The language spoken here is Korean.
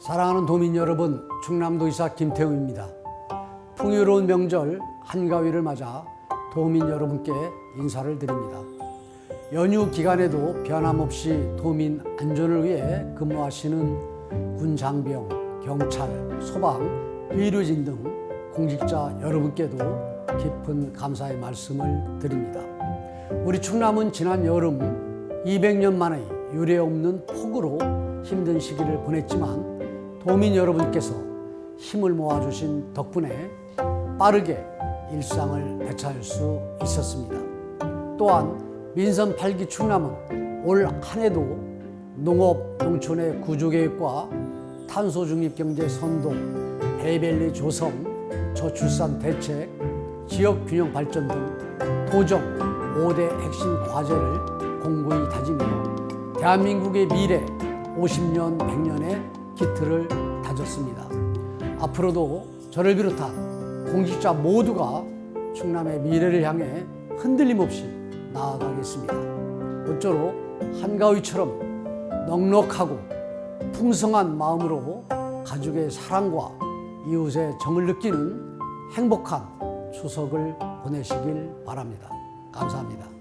사랑하는 도민 여러분, 충남도의사 김태우입니다. 풍요로운 명절 한가위를 맞아 도민 여러분께 인사를 드립니다. 연휴 기간에도 변함없이 도민 안전을 위해 근무하시는 군 장병, 경찰, 소방, 의료진 등 공직자 여러분께도 깊은 감사의 말씀을 드립니다. 우리 충남은 지난 여름 200년 만에 유례 없는 폭우로 힘든 시기를 보냈지만 도민 여러분께서 힘을 모아주신 덕분에 빠르게 일상을 되찾을 수 있었습니다. 또한 민선 8기 충남은 올 한 해도 농업, 농촌의 구조개혁과 탄소 중립 경제 선도, 베이벨리 조성, 저출산 대책, 지역 균형 발전 등 도정 5대 핵심 과제를 공고히 다지며 대한민국의 미래 50년, 100년의 기틀을 다졌습니다. 앞으로도 저를 비롯한 공직자 모두가 충남의 미래를 향해 흔들림 없이 나아가겠습니다. 모쪼록 한가위처럼 넉넉하고 풍성한 마음으로 가족의 사랑과 이웃의 정을 느끼는 행복한 추석을 보내시길 바랍니다. 감사합니다.